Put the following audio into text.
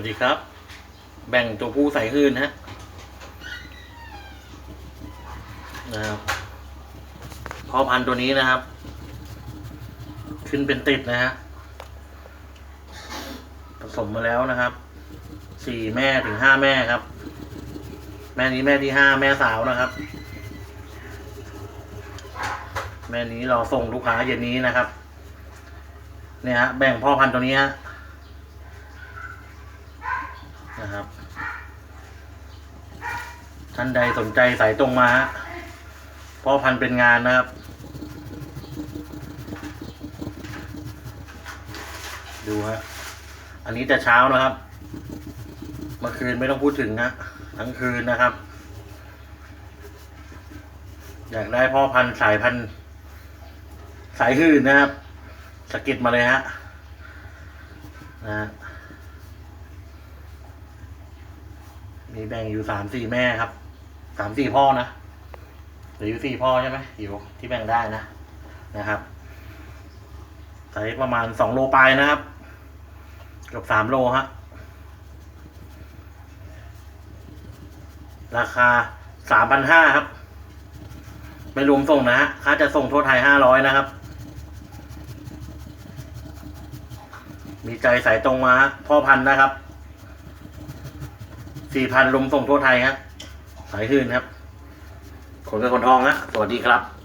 วัสดีครับ แบ่งตัวผู้ใส่คืนนะฮะนะครับพ่อพันตัวนี้นะครับ ขึ้นเป็นติดนะฮะผสมมาแล้วนะครับสี่แม่ถึงห้าแม่ครับ แม่นี้แม่ที่ห้าแม่สาวนะครับ แม่นี้เราส่งลูกค้าเย็นนี้นะครับเนี่ยฮะแบ่งพ่อพันธุ์ตัวนี้ฮะ นะครับ ท่านใดสนใจสายตรงมาฮะพ่อพันธุ์เป็นงานนะครับ ดูฮะอันนี้แต่เช้านะครับ เมื่อคืนไม่ต้องพูดถึงนะทั้งคืนนะครับ อยากได้พ่อพันธุ์สายพันธุ์สายหื่นนะครับสกิดมาเลยฮะนะฮะ มีแบ่งอยู่สามสี่แม่ครับสามสี่พ่อนะหลืออยู่สี่พ่อใช่ไหมอยู่ที่แบ่งได้นะนะครับไซส์ประมาณสองโลปลายนะครับเกือบสามโลฮะราคาสามพันห้าครับ ไม่รวมส่งนะฮะค่าจะส่งทั่วไทยห้าร้อยนะครับ มีใจสายตรงมา พ่อพันธุ์นะครับ สี่พันลมส่งทั่วไทยครับ สายคืนครับ ขนเป็นคนทองนะสวัสดีครับ